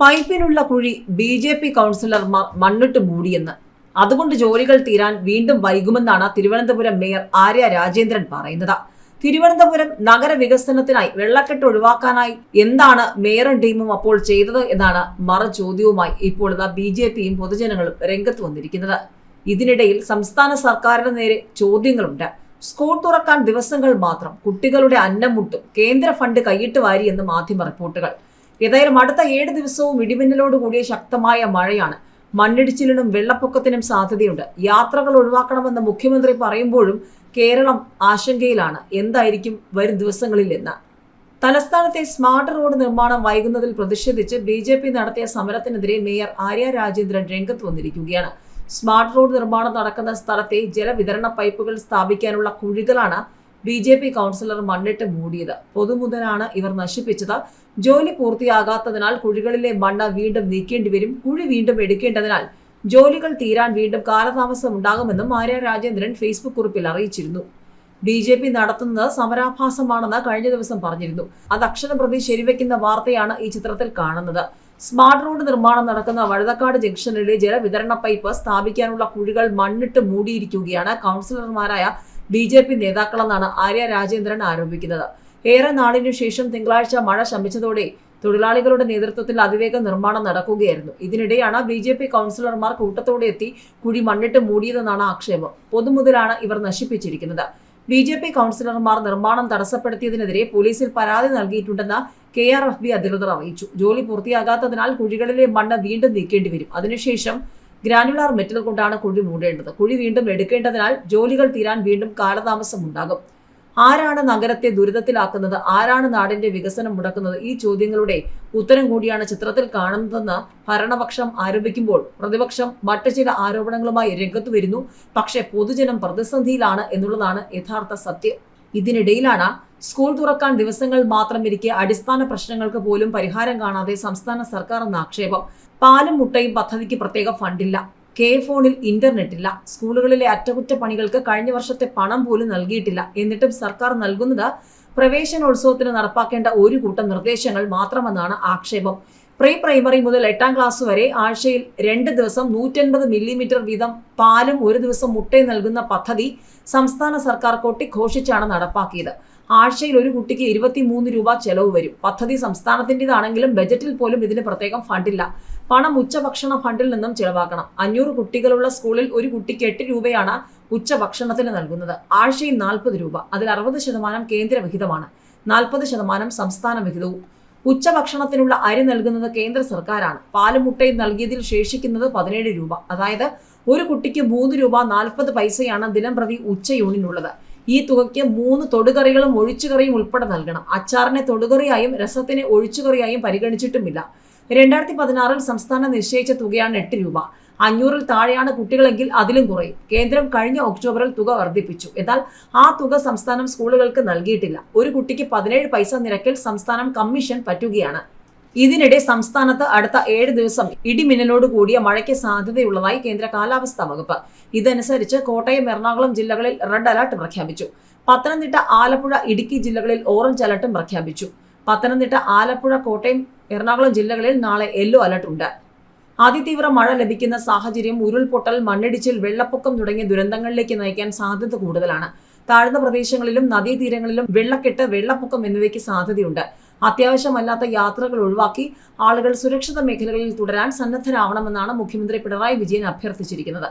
പൈപ്പിനുള്ള കുഴി B J P കൗൺസിലർമാർ മണ്ണിട്ട് മൂടിയെന്ന്. അതുകൊണ്ട് ജോലികൾ തീരാൻ വീണ്ടും വൈകുമെന്നാണ് തിരുവനന്തപുരം മേയർ ആര്യ രാജേന്ദ്രൻ പറയുന്നത്. തിരുവനന്തപുരം നഗരവികസനത്തിനായി വെള്ളക്കെട്ട് ഒഴിവാക്കാനായി എന്താണ് മേയറും ടീമും അപ്പോൾ ചെയ്തത് എന്നാണ് മറ ചോദ്യവുമായി ഇപ്പോൾ ബി ജെ പിയും പൊതുജനങ്ങളും രംഗത്ത് വന്നിരിക്കുന്നത്. ഇതിനിടയിൽ സംസ്ഥാന സർക്കാരിന് നേരെ ചോദ്യങ്ങളുണ്ട്. സ്കൂൾ തുറക്കാൻ ദിവസങ്ങൾ മാത്രം കുട്ടികളുടെ അന്നം മുട്ടും കേന്ദ്ര ഫണ്ട് കൈയിട്ട് വാരി എന്ന് മാധ്യമ റിപ്പോർട്ടുകൾ. ഏതായാലും അടുത്ത ഏഴ് ദിവസവും ഇടിമിന്നലോട് കൂടിയ ശക്തമായ മഴയാണ്. മണ്ണിടിച്ചിലിനും വെള്ളപ്പൊക്കത്തിനും സാധ്യതയുണ്ട്. യാത്രകൾ ഒഴിവാക്കണമെന്ന് മുഖ്യമന്ത്രി പറയുമ്പോഴും കേരളം ആശങ്കയിലാണ്. എന്തായിരിക്കും വരും ദിവസങ്ങളിൽ എന്ന്. തലസ്ഥാനത്തെ സ്മാർട്ട് റോഡ് നിർമ്മാണം വൈകുന്നതിൽ പ്രതിഷേധിച്ച് ബി ജെ പി നടത്തിയ സമരത്തിനെതിരെ മേയർ ആര്യ രാജേന്ദ്രൻ രംഗത്ത് വന്നിരിക്കുകയാണ്. സ്മാർട്ട് റോഡ് നിർമ്മാണം നടക്കുന്ന സ്ഥലത്തെ ജലവിതരണ പൈപ്പുകൾ സ്ഥാപിക്കാനുള്ള കുഴികളാണ് ബി ജെ പി കൗൺസിലർ മണ്ണിട്ട് മൂടിയത്. പൊതുമുതലാണ് ഇവർ നശിപ്പിച്ചത്. ജോലി പൂർത്തിയാകാത്തതിനാൽ കുഴികളിലെ മണ്ണ് വീണ്ടും നീക്കേണ്ടി വരും. കുഴി വീണ്ടും എടുക്കേണ്ടതിനാൽ ജോലികൾ തീരാൻ വീണ്ടും കാലതാമസം ഉണ്ടാകുമെന്നും ആര്യ രാജേന്ദ്രൻ ഫേസ്ബുക്ക് കുറിപ്പിൽ അറിയിച്ചിരുന്നു. ബി ജെ പി നടത്തുന്നത് സമരാഭാസമാണെന്ന് കഴിഞ്ഞ ദിവസം പറഞ്ഞിരുന്നു. അത് അക്ഷരപ്രതി ശരിവെക്കുന്ന വാർത്തയാണ് ഈ ചിത്രത്തിൽ കാണുന്നത്. സ്മാർട്ട് റോഡ് നിർമ്മാണം നടക്കുന്ന വഴുതക്കാട് ജംഗ്ഷനിലെ ജലവിതരണ പൈപ്പ് സ്ഥാപിക്കാനുള്ള കുഴികൾ മണ്ണിട്ട് മൂടിയിരിക്കുകയാണ് കൗൺസിലർമാരായ ബി ജെ പി നേതാക്കളെന്നാണ് ആര്യ രാജേന്ദ്രൻ ആരോപിക്കുന്നത്. ഏറെ നാളിനു ശേഷം തിങ്കളാഴ്ച മഴ ശമിച്ചതോടെ തൊഴിലാളികളുടെ നേതൃത്വത്തിൽ അതിവേഗ നിർമ്മാണം നടക്കുകയായിരുന്നു. ഇതിനിടെയാണ് ബി ജെ പി കൗൺസിലർമാർ കൂട്ടത്തോടെ എത്തി കുഴി മണ്ണിട്ട് മൂടിയതെന്നാണ് ആക്ഷേപം. പൊതുമുതലാണ് ഇവർ നശിപ്പിച്ചിരിക്കുന്നത്. ബി ജെ പി കൗൺസിലർമാർ നിർമ്മാണം തടസ്സപ്പെടുത്തിയതിനെതിരെ പോലീസിൽ പരാതി നൽകിയിട്ടുണ്ടെന്ന് കെ ആർ എഫ് ബി അധികൃതർ അറിയിച്ചു. ജോലി പൂർത്തിയാകാത്തതിനാൽ കുഴികളിലെ മണ്ണ് വീണ്ടും നീക്കേണ്ടി വരും. അതിനുശേഷം ഗ്രാനുലാർ മെറ്റൽ കൊണ്ടാണ് കുഴി മൂടേണ്ടത്. കുഴി വീണ്ടും എടുക്കേണ്ടതിനാൽ ജോലികൾ തീരാൻ വീണ്ടും കാലതാമസം ഉണ്ടാകും. ആരാണ് നഗരത്തെ ദുരിതത്തിലാക്കുന്നത്? ആരാണ് നാടിന്റെ വികസനം മുടക്കുന്നത്? ഈ ചോദ്യങ്ങളുടെ ഉത്തരം കൂടിയാണ് ചിത്രത്തിൽ കാണുന്നതെന്ന് ഭരണപക്ഷം ആരോപിക്കുമ്പോൾ പ്രതിപക്ഷം മറ്റു ചില ആരോപണങ്ങളുമായി രംഗത്ത് വരുന്നു. പക്ഷേ പൊതുജനം പ്രതിസന്ധിയിലാണ് എന്നുള്ളതാണ് യഥാർത്ഥ സത്യം. ഇതിനിടയിലാണ് സ്കൂൾ തുറക്കാൻ ദിവസങ്ങൾ മാത്രം ഇരിക്കെ അടിസ്ഥാന പ്രശ്നങ്ങൾക്ക് പോലും പരിഹാരം കാണാതെ സംസ്ഥാന സർക്കാർ എന്ന ആക്ഷേപം. പാലും മുട്ടയും പദ്ധതിക്ക് പ്രത്യേക ഫണ്ടില്ല. കെ ഫോണിൽ ഇന്റർനെറ്റ് ഇല്ല. സ്കൂളുകളിലെ അറ്റകുറ്റപ്പണികൾക്ക് കഴിഞ്ഞ വർഷത്തെ പണം പോലും നൽകിയിട്ടില്ല. എന്നിട്ടും സർക്കാർ നൽകുന്നത് പ്രവേശനോത്സവത്തിന് നടപ്പാക്കേണ്ട ഒരു കൂട്ടം നിർദ്ദേശങ്ങൾ മാത്രമെന്നാണ് ആക്ഷേപം. പ്രീ പ്രൈമറി മുതൽ എട്ടാം ക്ലാസ് വരെ ആഴ്ചയിൽ രണ്ട് ദിവസം നൂറ്റൻപത് മില്ലിമീറ്റർ വീതം പാലും ഒരു ദിവസം മുട്ടയും നൽകുന്ന പദ്ധതി സംസ്ഥാന സർക്കാർ കൊട്ടിഘോഷിച്ചാണ് നടപ്പാക്കിയത്. ആഴ്ചയിൽ ഒരു കുട്ടിക്ക് ഇരുപത്തിമൂന്ന് രൂപ ചെലവ് വരും. പദ്ധതി സംസ്ഥാനത്തിന്റെതാണെങ്കിലും ബജറ്റിൽ പോലും ഇതിന് പ്രത്യേകം ഫണ്ടില്ല. പണം ഉച്ചഭക്ഷണ ഫണ്ടിൽ നിന്നും ചിലവാക്കണം. അഞ്ഞൂറ് കുട്ടികളുള്ള സ്കൂളിൽ ഒരു കുട്ടിക്ക് എട്ട് രൂപയാണ് ഉച്ചഭക്ഷണത്തിന് നൽകുന്നത്. ആഴ്ചയിൽ നാൽപ്പത് രൂപ. അതിൽ അറുപത് ശതമാനം കേന്ദ്ര വിഹിതമാണ് നാൽപ്പത് ശതമാനം സംസ്ഥാന വിഹിതവും. ഉച്ചഭക്ഷണത്തിനുള്ള അരി നൽകുന്നത് കേന്ദ്ര സർക്കാരാണ്. പാലും മുട്ടയും നൽകിയതിൽ ശേഷിക്കുന്നത് പതിനേഴ് രൂപ. അതായത് ഒരു കുട്ടിക്ക് മൂന്ന് രൂപ നാൽപ്പത് പൈസയാണ് ദിനം പ്രതി ഉച്ചയൂണിനുള്ളത് ഈ തുകയ്ക്ക് മൂന്ന് തൊടുകറികളും ഒഴിച്ചുകറിയും ഉൾപ്പെടെ നൽകണം. അച്ചാറിനെ തൊടുകറിയായും രസത്തിനെ ഒഴിച്ചുകറിയായും പരിഗണിച്ചിട്ടുമില്ല. രണ്ടായിരത്തി പതിനാറിൽ സംസ്ഥാനം നിശ്ചയിച്ച തുകയാണ് എട്ട് രൂപ. അഞ്ഞൂറിൽ താഴെയാണ് കുട്ടികളെങ്കിൽ അതിലും കുറയും. കേന്ദ്രം കഴിഞ്ഞ ഒക്ടോബറിൽ തുക വർദ്ധിപ്പിച്ചു. എന്നാൽ ആ തുക സംസ്ഥാനം സ്കൂളുകൾക്ക് നൽകിയിട്ടില്ല. ഒരു കുട്ടിക്ക് പതിനേഴ് പൈസ നിരക്കിൽ സംസ്ഥാനം കമ്മീഷൻ പറ്റുകയാണ്. ഇതിനിടെ സംസ്ഥാനത്ത് അടുത്ത ഏഴ് ദിവസം ഇടിമിന്നലോട് കൂടിയ മഴയ്ക്ക് സാധ്യതയുള്ളതായി കേന്ദ്ര കാലാവസ്ഥാ വകുപ്പ്. ഇതനുസരിച്ച് കോട്ടയം എറണാകുളം ജില്ലകളിൽ റെഡ് അലർട്ട് പ്രഖ്യാപിച്ചു. പത്തനംതിട്ട ആലപ്പുഴ ഇടുക്കി ജില്ലകളിൽ ഓറഞ്ച് അലർട്ടും പ്രഖ്യാപിച്ചു. പത്തനംതിട്ട ആലപ്പുഴ കോട്ടയം എറണാകുളം ജില്ലകളിൽ നാളെ യെല്ലോ അലർട്ട് ഉണ്ട്. അതിതീവ്ര മഴ ലഭിക്കുന്ന സാഹചര്യം ഉരുൾപൊട്ടൽ മണ്ണിടിച്ചിൽ വെള്ളപ്പൊക്കം തുടങ്ങിയ ദുരന്തങ്ങളിലേക്ക് നയിക്കാൻ സാധ്യത കൂടുതലാണ്. താഴ്ന്ന പ്രദേശങ്ങളിലും നദീതീരങ്ങളിലും വെള്ളക്കെട്ട് വെള്ളപ്പൊക്കം എന്നിവയ്ക്ക് സാധ്യതയുണ്ട്. അത്യാവശ്യമല്ലാത്ത യാത്രകൾ ഒഴിവാക്കി ആളുകൾ സുരക്ഷിത മേഖലകളിൽ തുടരാൻ സന്നദ്ധരാവണമെന്നാണ് മുഖ്യമന്ത്രി പിണറായി വിജയൻ അഭ്യർത്ഥിച്ചിരിക്കുന്നത്.